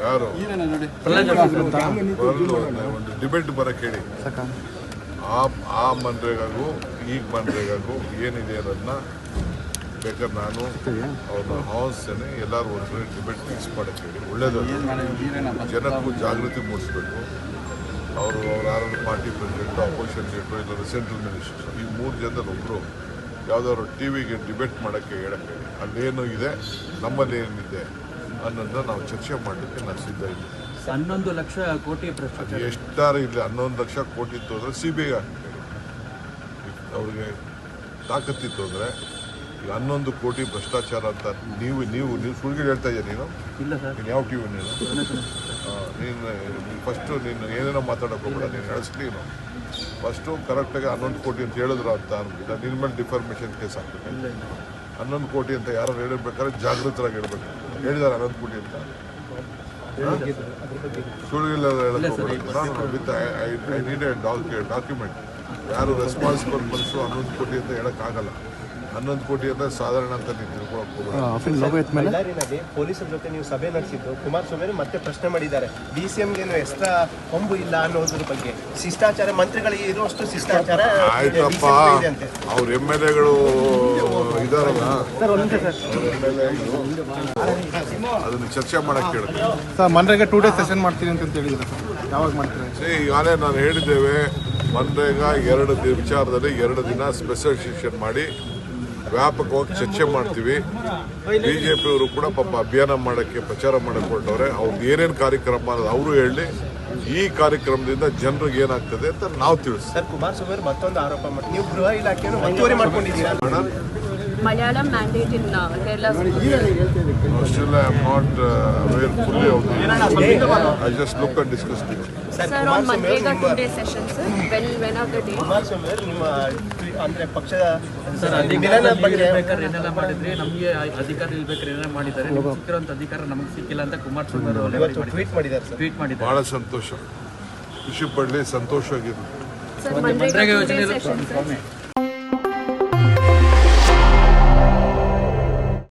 ಯಾರು? ಒಂದು ಡಿಬೇಟ್ ಬರಕ್ಕೆ ಹೇಳಿ ಆ ಆ ಮನ್ರೇಗಾಗೂ ಈಗ ಮನ್ರೇಗಾಗೂ ಏನಿದೆ ಅನ್ನೋದನ್ನ ಬೇಕಾದ್ರೆ ನಾನು ಅವ್ರನ್ನ ಆಹ್ವಾನಿಸ್ತೇನೆ ಎಲ್ಲರೂ ಒಂದು ಡಿಬೇಟ್ ಫಿಕ್ಸ್ ಮಾಡಕ್ಕೆ ಹೇಳಿ ಒಳ್ಳೇದು ಜನಕ್ಕೂ ಜಾಗೃತಿ ಮೂಡಿಸ್ಬೇಕು. ಅವರು ಅವ್ರ ಯಾರು ಪಾರ್ಟಿ ಪ್ರೆಸಿಡೆಂಟು ಅಪೋಸಿಷನ್ ಲೀಡ್ರು ಇಲ್ಲ ಸೆಂಟ್ರಲ್ ಮಿನಿಸ್ಟರ್ ಈ ಮೂರು ಜನದಲ್ಲಿ ಒಬ್ಬರು ಯಾವುದಾದ್ರು ಟಿ ವಿಗೆ ಡಿಬೇಟ್ ಮಾಡೋಕ್ಕೆ ಹೇಳಕ್ಕೆ. ಹೇಳಿ ಅಲ್ಲೇನು ಇದೆ? ನಮ್ಮಲ್ಲಿ ಏನಿದೆ? ಅನ್ನೋದನ್ನ ನಾವು ಚರ್ಚೆ ಮಾಡಲಿಕ್ಕೆ ನಾನು ಸಿದ್ಧ ಇದ್ದೀನಿ. ಹನ್ನೊಂದು ಲಕ್ಷ ಕೋಟಿ ಪ್ರಶ್ನೆ ಎಷ್ಟಾರು ಇಲ್ಲಿ ಹನ್ನೊಂದು ಲಕ್ಷ ಕೋಟಿ ಇತ್ತು ಅಂದರೆ ಸಿ ಬಿ ಐ ಅವ್ರಿಗೆ ತಾಕತ್ತಿತ್ತು ಅಂದರೆ ಈಗ ಹನ್ನೊಂದು ಕೋಟಿ ಭ್ರಷ್ಟಾಚಾರ ಅಂತ ನೀವು ನೀವು ನೀವು ಸುಳ್ಳು ಹೇಳ್ತಾ ಇದ್ದೀರಾ ನೀನು? ಇಲ್ಲ ಸರ್. ನೀನು ಯಾವ ಟಿ ವಿ ನೀನು ನೀನು ಫಸ್ಟು ನೀನು ಏನೇನೋ ಮಾತಾಡೋಕೆ ಹೋಗ್ಬೇಡ ನೀನು ಹೇಳಿಸ್ಲಿ ನೀನು ಫಸ್ಟು ಕರೆಕ್ಟಾಗಿ ಹನ್ನೊಂದು ಕೋಟಿ ಅಂತ ಹೇಳಿದ್ರು ಅಂತ ಅನ್ಬಿಟ್ಟು ನಿನ್ನ ಮೇಲೆ ಡಿಫಾರ್ಮೇಷನ್ ಕೇಸ್ ಆಗ್ತದೆ ಹನ್ನೊಂದು ಕೋಟಿ ಅಂತ ಯಾರು ಹೇಳಿರ್ಬೇಕಾದ್ರೆ ಜಾಗೃತರಾಗಿ ಹೇಳ್ಬೇಕು. ಹೇಳಿದಾರೆ ಹನ್ನೊಂದು ಕೋಟಿ ಅಂತ. ಸುಳ್ಳಿಲ್ಲ ಐ ನೀಡ್ ಎ ಡಾಕ್ಯುಮೆಂಟ್ ಯಾರು ರೆಸ್ಪಾನ್ಸಿಬಲ್ ಮನಸ್ಸು ಹನ್ನೊಂದು ಕೋಟಿ ಅಂತ ಹೇಳೋಕ್ಕಾಗಲ್ಲ ಹನ್ನೊಂದು ಕೋಟಿ ಅಂತ ಸಾಧಾರಣ ಅಂತ ನೀವು ತಿಳ್ಕೊಳಕ್ಕೆ ಪೊಲೀಸರ ಜೊತೆ ನೀವು ಸಭೆ ನಡೆಸಿದ್ದು ಕುಮಾರಸ್ವಾಮಿ ಮತ್ತೆ ಪ್ರಶ್ನೆ ಮಾಡಿದ್ದಾರೆ. ಬಿ ಸಿ ಎಂಗೇನು ಎಕ್ಸ್ಟ್ರಾ ಕೊಂಬು ಇಲ್ಲ ಅನ್ನೋದ್ರ ಬಗ್ಗೆ? ಶಿಷ್ಟಾಚಾರ ಮಂತ್ರಿಗಳಿಗೆ ಇರುವಷ್ಟು ಶಿಷ್ಟಾಚಾರ ಆಯ್ತಪ್ಪ. ಅವ್ರ ಎಂ ಎಲ್ ಎಗಳು ಇದಾರಲ್ಲ. ಅದನ್ನು ಚರ್ಚೆ ಮಾಡಕ್ಕೆ ಕೇಳಿದೆ sir MNREGA two days session ಮಾಡ್ತೀನಿ ಅಂತ ಹೇಳಿದ್ರೆ ಸರ್. ಯಾವಾಗ ಮಾಡ್ತೀರಿ? ಈಗಾಗಲೇ ನಾನು ಹೇಳಿದ್ದೇವೆ ಮನ್ರೇಗ ಎರಡು ದಿನ ವಿಚಾರದಲ್ಲಿ ಎರಡು ದಿನ ಸ್ಪೆಷಲ್ ಸೆಷನ್ ಮಾಡಿ ವ್ಯಾಪಕವಾಗಿ ಚರ್ಚೆ ಮಾಡ್ತೀವಿ. ಬಿ ಜೆ ಪಿಯವರು ಕೂಡ ಪಾಪ ಅಭಿಯಾನ ಮಾಡೋಕ್ಕೆ ಪ್ರಚಾರ ಮಾಡೋಕ್ಕೆ ಹೊರಟವ್ರೆ ಅವ್ರದ್ದು ಏನೇನು ಕಾರ್ಯಕ್ರಮ ಅನ್ನೋದು ಅವರು ಹೇಳಿ ಈ ಕಾರ್ಯಕ್ರಮದಿಂದ ಜನರಿಗೆ ಏನಾಗ್ತದೆ ಅಂತ ನಾವು ತಿಳಿಸ್ತೀವಿ. ಕುಮಾರಸ್ವಾಮಿ ಮತ್ತೊಂದು ಆರೋಪ ಮಾಡಿ ನೀವು ಗೃಹ ಇಲಾಖೆಯನ್ನು Malayalam mandate in uh, Kerala. Still I am not aware fully I just look discuss with sir Sir, on Manrega two-day session, sir. When, when are the dates? Kumaraswamy ನಿಮ್ಮ ಅಂದ್ರೆ ಪಕ್ಷದ ಸರ್ ಬಗ್ಗೆ ಇರ್ಬೇಕಾದ್ರೆ ಏನೆಲ್ಲ ಮಾಡಿದ್ರೆ ನಮಗೆ ಅಧಿಕಾರ ಇರ್ಬೇಕಾದ್ರೆ ಏನೆಲ್ಲ ಮಾಡಿದ್ದಾರೆ. ನಿಮ್ಗೆ ಸಿಕ್ಕಿರೋಂಥ ಅಧಿಕಾರ ನಮಗೆ ಸಿಕ್ಕಿಲ್ಲ ಅಂತ ಕುಮಾರಸ್ವಾಮಿ ಅವರು ಟ್ವೀಟ್ ಮಾಡಿದ್ದಾರೆ ಸರ್ ಟ್ವೀಟ್ ಮಾಡಿದ್ದಾರೆ. ಬಹಳ ಸಂತೋಷ. ಖುಷಿ ಪಡಲಿ ಸಂತೋಷವಾಗಿರಲಿ ಸರ್ Manrega ಯೋಜನೆ.